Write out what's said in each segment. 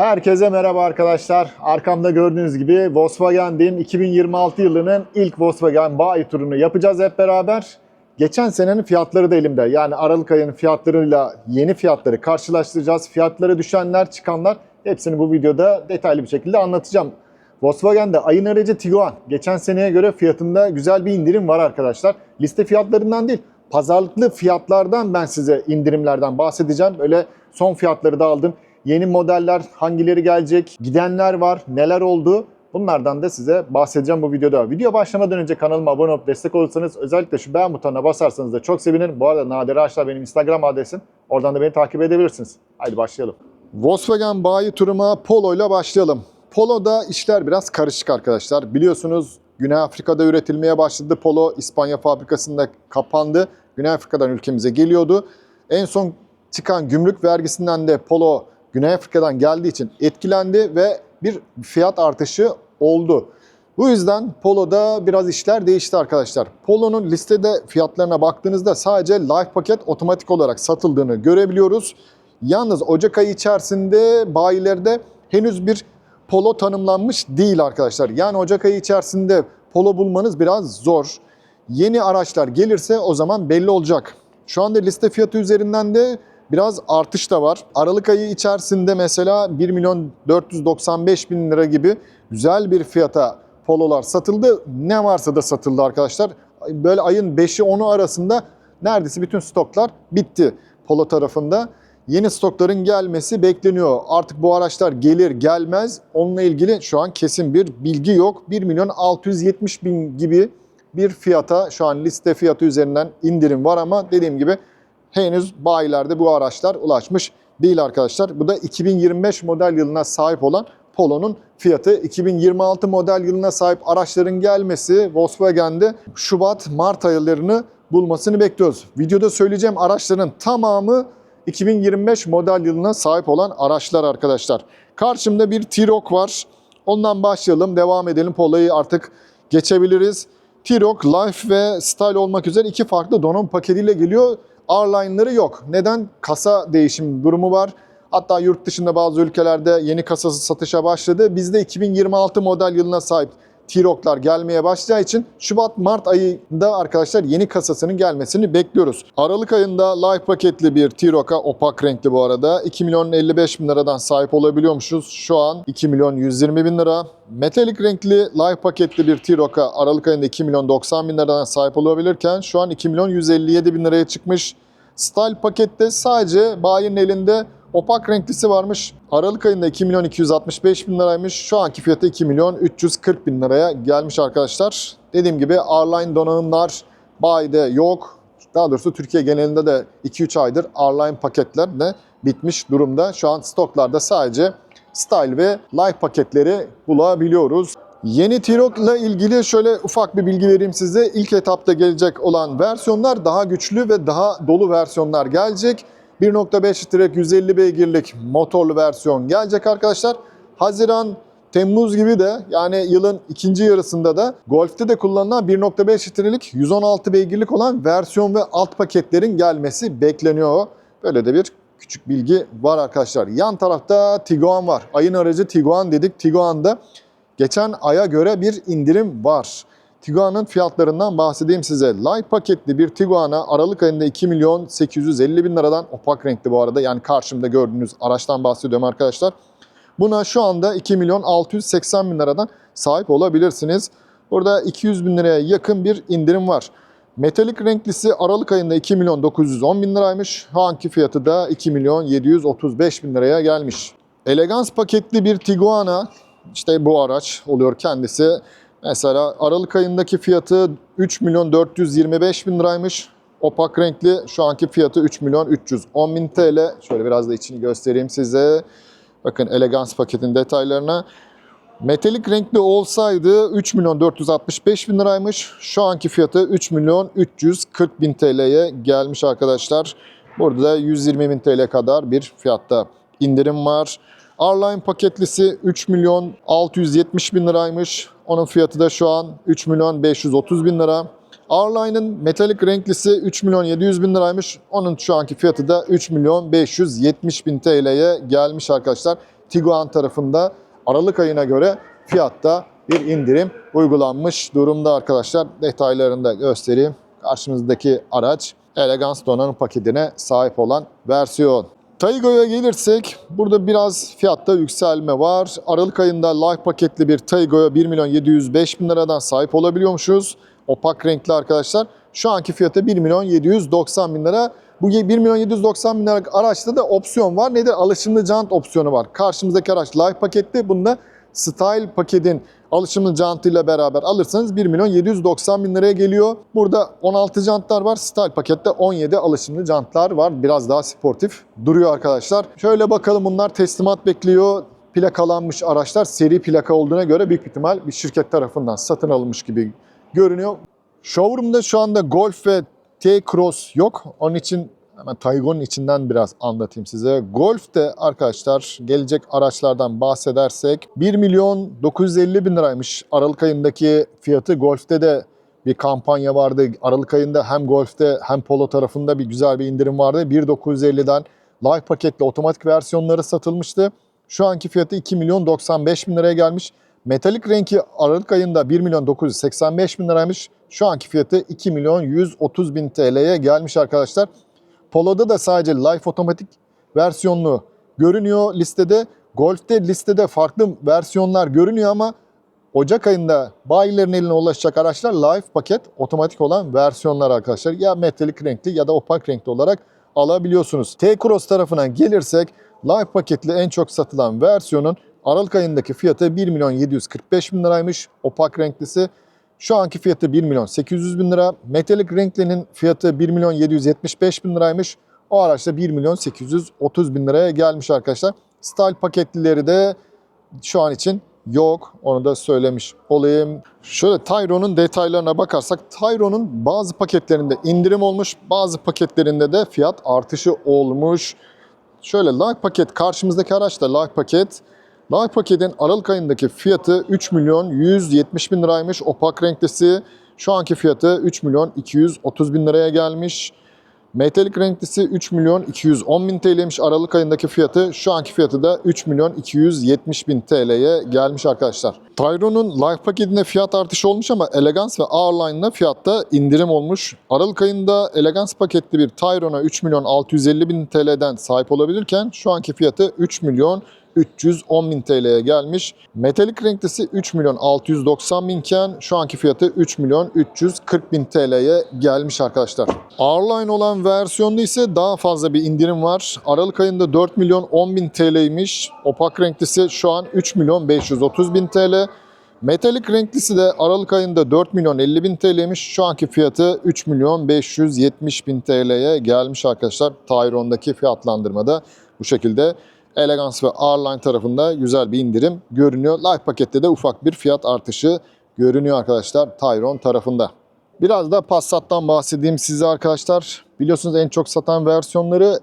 Herkese merhaba arkadaşlar. Arkamda gördüğünüz gibi Volkswagen'deyim. 2026 yılının ilk Volkswagen bayi turunu yapacağız hep beraber. Geçen senenin fiyatları da elimde. Yani Aralık ayının fiyatlarıyla yeni fiyatları karşılaştıracağız. Fiyatları düşenler, çıkanlar hepsini bu videoda detaylı bir şekilde anlatacağım. Volkswagen'de ayın aracı Tiguan. Geçen seneye göre fiyatında güzel bir indirim var arkadaşlar. Liste fiyatlarından değil, pazarlıklı fiyatlardan ben size indirimlerden bahsedeceğim. Öyle son fiyatları da aldım. Yeni modeller hangileri gelecek, gidenler var, neler oldu bunlardan da size bahsedeceğim bu videoda. Video başlamadan önce kanalıma abone olup destek olursanız özellikle şu beğen butonuna basarsanız da çok sevinirim. Bu arada Nadir Ağaçlar benim Instagram adresim. Oradan da beni takip edebilirsiniz. Haydi başlayalım. Volkswagen bayi turuma Polo ile başlayalım. Polo'da işler biraz karışık arkadaşlar. Biliyorsunuz Güney Afrika'da üretilmeye başladı. Polo İspanya fabrikasında kapandı. Güney Afrika'dan ülkemize geliyordu. En son çıkan gümrük vergisinden de Polo Güney Afrika'dan geldiği için etkilendi ve bir fiyat artışı oldu. Bu yüzden Polo'da biraz işler değişti arkadaşlar. Polo'nun listede fiyatlarına baktığınızda sadece Life paket otomatik olarak satıldığını görebiliyoruz. Yalnız Ocak ayı içerisinde bayilerde henüz bir Polo tanımlanmış değil arkadaşlar. Yani Ocak ayı içerisinde Polo bulmanız biraz zor. Yeni araçlar gelirse o zaman belli olacak. Şu anda liste fiyatı üzerinden de biraz artış da var. Aralık ayı içerisinde mesela 1 milyon 495 bin lira gibi güzel bir fiyata pololar satıldı. Ne varsa da satıldı arkadaşlar. Böyle ayın 5'i 10'u arasında neredeyse bütün stoklar bitti polo tarafında. Yeni stokların gelmesi bekleniyor. Artık bu araçlar gelir gelmez onunla ilgili şu an kesin bir bilgi yok. 1 milyon 670 bin gibi bir fiyata şu an liste fiyatı üzerinden indirim var ama dediğim gibi henüz bayilerde bu araçlar ulaşmış değil arkadaşlar. Bu da 2025 model yılına sahip olan Polo'nun fiyatı. 2026 model yılına sahip araçların gelmesi Volkswagen'de Şubat-Mart aylarını bulmasını bekliyoruz. Videoda söyleyeceğim araçların tamamı 2025 model yılına sahip olan araçlar arkadaşlar. Karşımda bir T-Roc var. Ondan başlayalım. Devam edelim. Polo'yu artık geçebiliriz. T-Roc Life ve Style olmak üzere iki farklı donanım paketiyle geliyor. R-Line'ları yok. Neden? Kasa değişim durumu var. Hatta yurt dışında bazı ülkelerde yeni kasası satışa başladı. Bizde 2026 model yılına sahip T-Roc'lar gelmeye başlayacağı için Şubat-Mart ayında arkadaşlar yeni kasasının gelmesini bekliyoruz. Aralık ayında Life paketli bir T-Roc'a opak renkli bu arada 2 milyon 55 bin liradan sahip olabiliyormuşuz. Şu an 2 milyon 120 bin lira. Metalik renkli Life paketli bir T-Roc'a Aralık ayında 2 milyon 90 bin liradan sahip olabilirken şu an 2 milyon 157 bin liraya çıkmış. Style pakette sadece bayinin elinde opak renklisi varmış. Aralık ayında 2 milyon 265 bin liraymış. Şu anki fiyatı 2 milyon 340 bin liraya gelmiş arkadaşlar. Dediğim gibi R-Line donanımlar bayide yok. Daha doğrusu Türkiye genelinde de 2-3 aydır R-Line paketler de bitmiş durumda. Şu an stoklarda sadece Style ve Life paketleri bulabiliyoruz. Yeni T-Roc ile ilgili şöyle ufak bir bilgi vereyim size. İlk etapta gelecek olan versiyonlar daha güçlü ve daha dolu versiyonlar gelecek. 1.5 litre 150 beygirlik motorlu versiyon gelecek arkadaşlar. Haziran, Temmuz gibi de yani yılın ikinci yarısında da Golf'te de kullanılan 1.5 litrelik 116 beygirlik olan versiyon ve alt paketlerin gelmesi bekleniyor. Böyle de bir küçük bilgi var arkadaşlar. Yan tarafta Tiguan var. Ayın aracı Tiguan dedik. Tiguan'da geçen aya göre bir indirim var. Tiguan'ın fiyatlarından bahsedeyim size. Light paketli bir Tiguan'a Aralık ayında 2 milyon 850 bin liradan opak renkli bu arada. Yani karşımda gördüğünüz araçtan bahsediyorum arkadaşlar. Buna şu anda 2 milyon 680 bin liradan sahip olabilirsiniz. Burada 200 bin liraya yakın bir indirim var. Metalik renklisi Aralık ayında 2 milyon 910 bin liraymış. Şu fiyatı da 2 milyon 735 bin liraya gelmiş. Elegans paketli bir Tiguan'a işte bu araç oluyor kendisi. Mesela Aralık ayındaki fiyatı 3 milyon 425 bin liraymış. Opak renkli şu anki fiyatı 3 milyon 310 bin TL. Şöyle biraz da içini göstereyim size. Bakın elegans paketin detaylarına. Metalik renkli olsaydı 3 milyon 465 bin liraymış. Şu anki fiyatı 3 milyon 340 bin TL'ye gelmiş arkadaşlar. Burada da 120 bin TL kadar bir fiyatta indirim var. R-Line paketlisi 3 milyon 670 bin liraymış. Onun fiyatı da şu an 3 milyon 530 bin lira. R-Line'ın metalik renklisi 3 milyon 700 bin liraymış. Onun şu anki fiyatı da 3 milyon 570 bin TL'ye gelmiş arkadaşlar. Tiguan tarafında Aralık ayına göre fiyatta bir indirim uygulanmış durumda arkadaşlar. Detaylarını da göstereyim. Karşımızdaki araç Elegance donanım paketine sahip olan versiyon. Taygo'ya gelirsek burada biraz fiyatta yükselme var. Aralık ayında live paketli bir Taygo'ya 1 milyon 705 bin liradan sahip olabiliyormuşuz. Opak renkli arkadaşlar. Şu anki fiyatı 1 milyon 790 bin lira. Bu 1 milyon 790 bin liralık araçta da opsiyon var. Nedir? Alışımlı jant opsiyonu var. Karşımızdaki araç live paketli. Bunda Style paketin alışımlı jantıyla beraber alırsanız 1 milyon 790 bin liraya geliyor. Burada 16 jantlar var. Style pakette 17 alışımlı jantlar var. Biraz daha sportif duruyor arkadaşlar. Şöyle bakalım bunlar teslimat bekliyor. Plakalanmış araçlar seri plaka olduğuna göre büyük ihtimal bir şirket tarafından satın alınmış gibi görünüyor. Showroom'da şu anda Golf ve T-Cross yok. Onun için hemen Taygon'un içinden biraz anlatayım size. Golf de arkadaşlar gelecek araçlardan bahsedersek 1 milyon 950 bin liraymış Aralık ayındaki fiyatı. Golf'te de bir kampanya vardı. Aralık ayında hem Golf'te hem Polo tarafında bir güzel bir indirim vardı. 1.950'den live paketli otomatik versiyonları satılmıştı. Şu anki fiyatı 2 milyon 95 bin liraya gelmiş. Metalik renki Aralık ayında 1 milyon 985 bin liraymış. Şu anki fiyatı 2 milyon 130 bin TL'ye gelmiş arkadaşlar. Polo'da da sadece Life otomatik versiyonlu görünüyor listede. Golf'te listede farklı versiyonlar görünüyor ama Ocak ayında bayilerin eline ulaşacak araçlar Life paket otomatik olan versiyonlar arkadaşlar. Ya metalik renkli ya da opak renkli olarak alabiliyorsunuz. T-Cross tarafına gelirsek Life paketli en çok satılan versiyonun Aralık ayındaki fiyatı 1 milyon 745 bin liraymış. Opak renklisi. Şu anki fiyatı 1 milyon 800 bin lira. Metalik renklinin fiyatı 1 milyon 775 bin liraymış. O araçta 1 milyon 830 bin liraya gelmiş arkadaşlar. Style paketlileri de şu an için yok. Onu da söylemiş olayım. Şöyle Tyro'nun detaylarına bakarsak Tyro'nun bazı paketlerinde indirim olmuş. Bazı paketlerinde de fiyat artışı olmuş. Şöyle light paket karşımızdaki araç da light paket. Light paketin Aralık ayındaki fiyatı 3 milyon 170 bin liraymış. Opak renklisi şu anki fiyatı 3 milyon 230 bin liraya gelmiş. Metalik renklisi 3 milyon 210 bin TL'ymiş Aralık ayındaki fiyatı. Şu anki fiyatı da 3 milyon 270 bin TL'ye gelmiş arkadaşlar. Tyro'nun Life paketinde fiyat artışı olmuş ama Elegance ve Hourline'da fiyatta indirim olmuş. Aralık ayında Elegance paketli bir Tyron'a 3 milyon 650 bin TL'den sahip olabilirken şu anki fiyatı 3 milyon 310 bin TL'ye gelmiş. Metalik renklisi 3 milyon 690 binken şu anki fiyatı 3 milyon 340 bin TL'ye gelmiş arkadaşlar. Hourline olan versiyonda ise daha fazla bir indirim var. Aralık ayında 4 milyon 10 bin TL'ymiş. Opak renklisi şu an 3 milyon 530 bin TL. Metalik renklisi de Aralık ayında 4 milyon 50 bin TL'ymiş. Şu anki fiyatı 3 milyon 570 bin TL'ye gelmiş arkadaşlar. Tyron'daki fiyatlandırmada bu şekilde. Elegance ve Arline tarafında güzel bir indirim görünüyor. Life pakette de ufak bir fiyat artışı görünüyor arkadaşlar Tyron tarafında. Biraz da Passat'tan bahsedeyim size arkadaşlar. Biliyorsunuz en çok satan versiyonları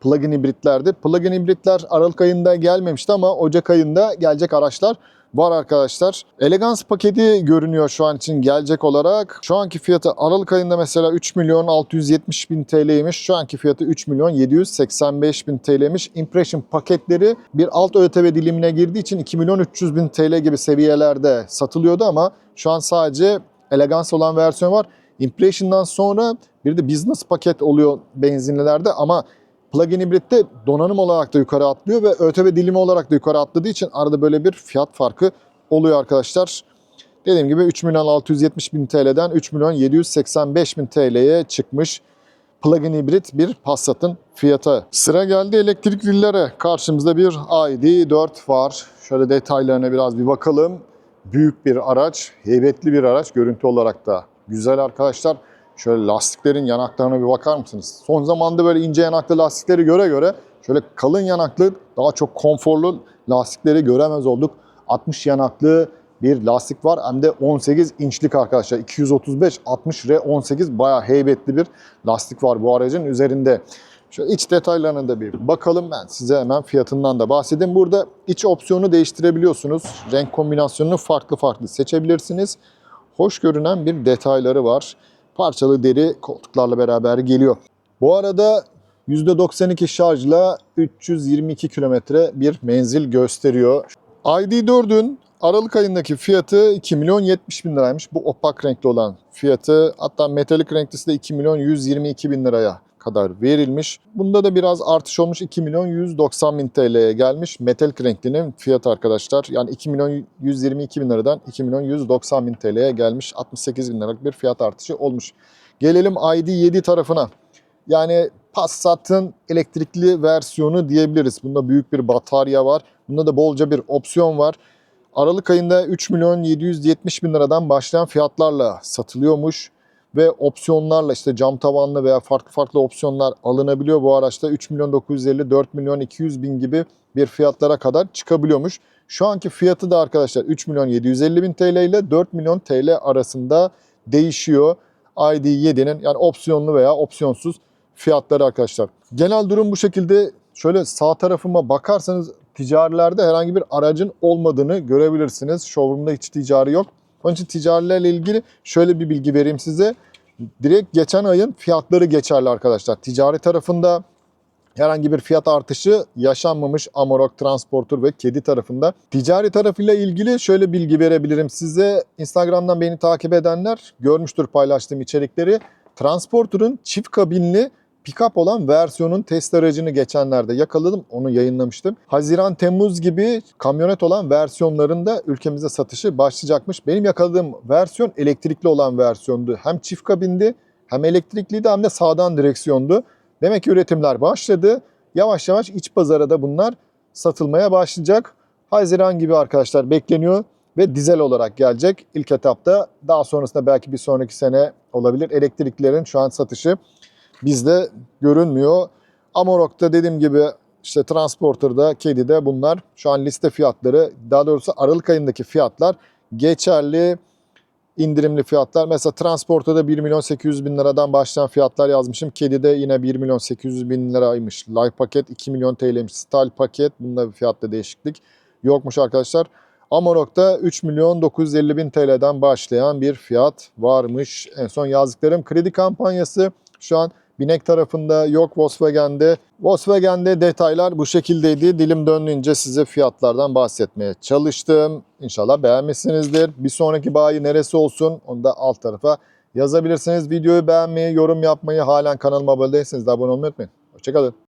plug-in hibritlerdi. Plug-in hibritler Aralık ayında gelmemişti ama Ocak ayında gelecek araçlar var arkadaşlar. Elegance paketi görünüyor şu an için gelecek olarak. Şu anki fiyatı Aralık ayında mesela 3 milyon 670 bin TL'ymiş. Şu anki fiyatı 3 milyon 785 bin TL'ymiş. Impression paketleri bir alt ÖTV dilimine girdiği için 2 milyon 300 bin TL gibi seviyelerde satılıyordu ama şu an sadece Elegance olan versiyon var. Impression'dan sonra bir de business paket oluyor benzinlilerde ama plug-in hibritte donanım olarak da yukarı atlıyor ve ÖTV dilimi olarak da yukarı atladığı için arada böyle bir fiyat farkı oluyor arkadaşlar. Dediğim gibi 3 milyon 670 bin TL'den 3 milyon 785 bin TL'ye çıkmış plug-in hibrit bir Passat'ın fiyatı. Sıra geldi elektriklilere. Karşımızda bir ID4 var. Şöyle detaylarına biraz bir bakalım. Büyük bir araç, heybetli bir araç. Görüntü olarak da güzel arkadaşlar. Şöyle lastiklerin yanaklarına bir bakar mısınız? Son zamanda böyle ince yanaklı lastikleri göre göre şöyle kalın yanaklı daha çok konforlu lastikleri göremez olduk. 60 yanaklı bir lastik var hem de 18 inçlik arkadaşlar. 235 60 R 18 bayağı heybetli bir lastik var bu aracın üzerinde. Şöyle iç detaylarına da bir bakalım. Ben size hemen fiyatından da bahsedeyim. Burada iç opsiyonu değiştirebiliyorsunuz. Renk kombinasyonunu farklı farklı seçebilirsiniz. Hoş görünen bir detayları var parçalı deri koltuklarla beraber geliyor. Bu arada %92 şarjla 322 kilometre bir menzil gösteriyor. ID4'ün Aralık ayındaki fiyatı 2 milyon 70 bin liraymış. Bu opak renkli olan fiyatı hatta metalik renklisi de 2 milyon 122 bin liraya kadar verilmiş. Bunda da biraz artış olmuş 2 milyon 190 bin TL'ye gelmiş. Metalik renklinin fiyatı arkadaşlar yani 2 milyon 122 bin liradan 2 milyon 190 bin TL'ye gelmiş. 68 bin liralık bir fiyat artışı olmuş. Gelelim ID7 tarafına. Yani Passat'ın elektrikli versiyonu diyebiliriz. Bunda büyük bir batarya var. Bunda da bolca bir opsiyon var. Aralık ayında 3 milyon 770 bin liradan başlayan fiyatlarla satılıyormuş. Ve opsiyonlarla işte cam tavanlı veya farklı farklı opsiyonlar alınabiliyor. Bu araçta 3 milyon 950, 4 milyon 200 bin gibi bir fiyatlara kadar çıkabiliyormuş. Şu anki fiyatı da arkadaşlar 3 milyon 750 bin TL ile 4 milyon TL arasında değişiyor. ID7'nin yani opsiyonlu veya opsiyonsuz fiyatları arkadaşlar. Genel durum bu şekilde. Şöyle sağ tarafıma bakarsanız ticarilerde herhangi bir aracın olmadığını görebilirsiniz. Showroom'da hiç ticari yok. Onun için ticarilerle ilgili şöyle bir bilgi vereyim size. Direkt geçen ayın fiyatları geçerli arkadaşlar. Ticari tarafında herhangi bir fiyat artışı yaşanmamış Amarok Transporter ve Kedi tarafında. Ticari tarafıyla ilgili şöyle bilgi verebilirim size. Instagram'dan beni takip edenler görmüştür paylaştığım içerikleri. Transporter'ın çift kabinli pick-up olan versiyonun test aracını geçenlerde yakaladım. Onu yayınlamıştım. Haziran, Temmuz gibi kamyonet olan versiyonlarında ülkemizde satışı başlayacakmış. Benim yakaladığım versiyon elektrikli olan versiyondu. Hem çift kabindi hem elektrikliydi hem de sağdan direksiyondu. Demek ki üretimler başladı. Yavaş yavaş iç pazara da bunlar satılmaya başlayacak. Haziran gibi arkadaşlar bekleniyor ve dizel olarak gelecek ilk etapta. Daha sonrasında belki bir sonraki sene olabilir. Elektriklerin şu an satışı bizde görünmüyor. Amarok'ta dediğim gibi işte Transporter'da, Kedi'de bunlar şu an liste fiyatları, daha doğrusu Aralık ayındaki fiyatlar geçerli indirimli fiyatlar. Mesela Transporter'da 1 milyon 800 bin liradan başlayan fiyatlar yazmışım. Kedi'de yine 1 milyon 800 bin liraymış. Live paket 2 milyon TL'ymiş. Style paket bunda bir fiyatta değişiklik yokmuş arkadaşlar. Amarok'ta 3 milyon 950 bin TL'den başlayan bir fiyat varmış. En son yazdıklarım kredi kampanyası şu an Binek tarafında yok Volkswagen'de. Volkswagen'de detaylar bu şekildeydi. Dilim döndüğünce size fiyatlardan bahsetmeye çalıştım. İnşallah beğenmişsinizdir. Bir sonraki bayi neresi olsun onu da alt tarafa yazabilirsiniz. Videoyu beğenmeyi, yorum yapmayı, halen kanalıma abone değilseniz de abone olmayı unutmayın. Hoşçakalın.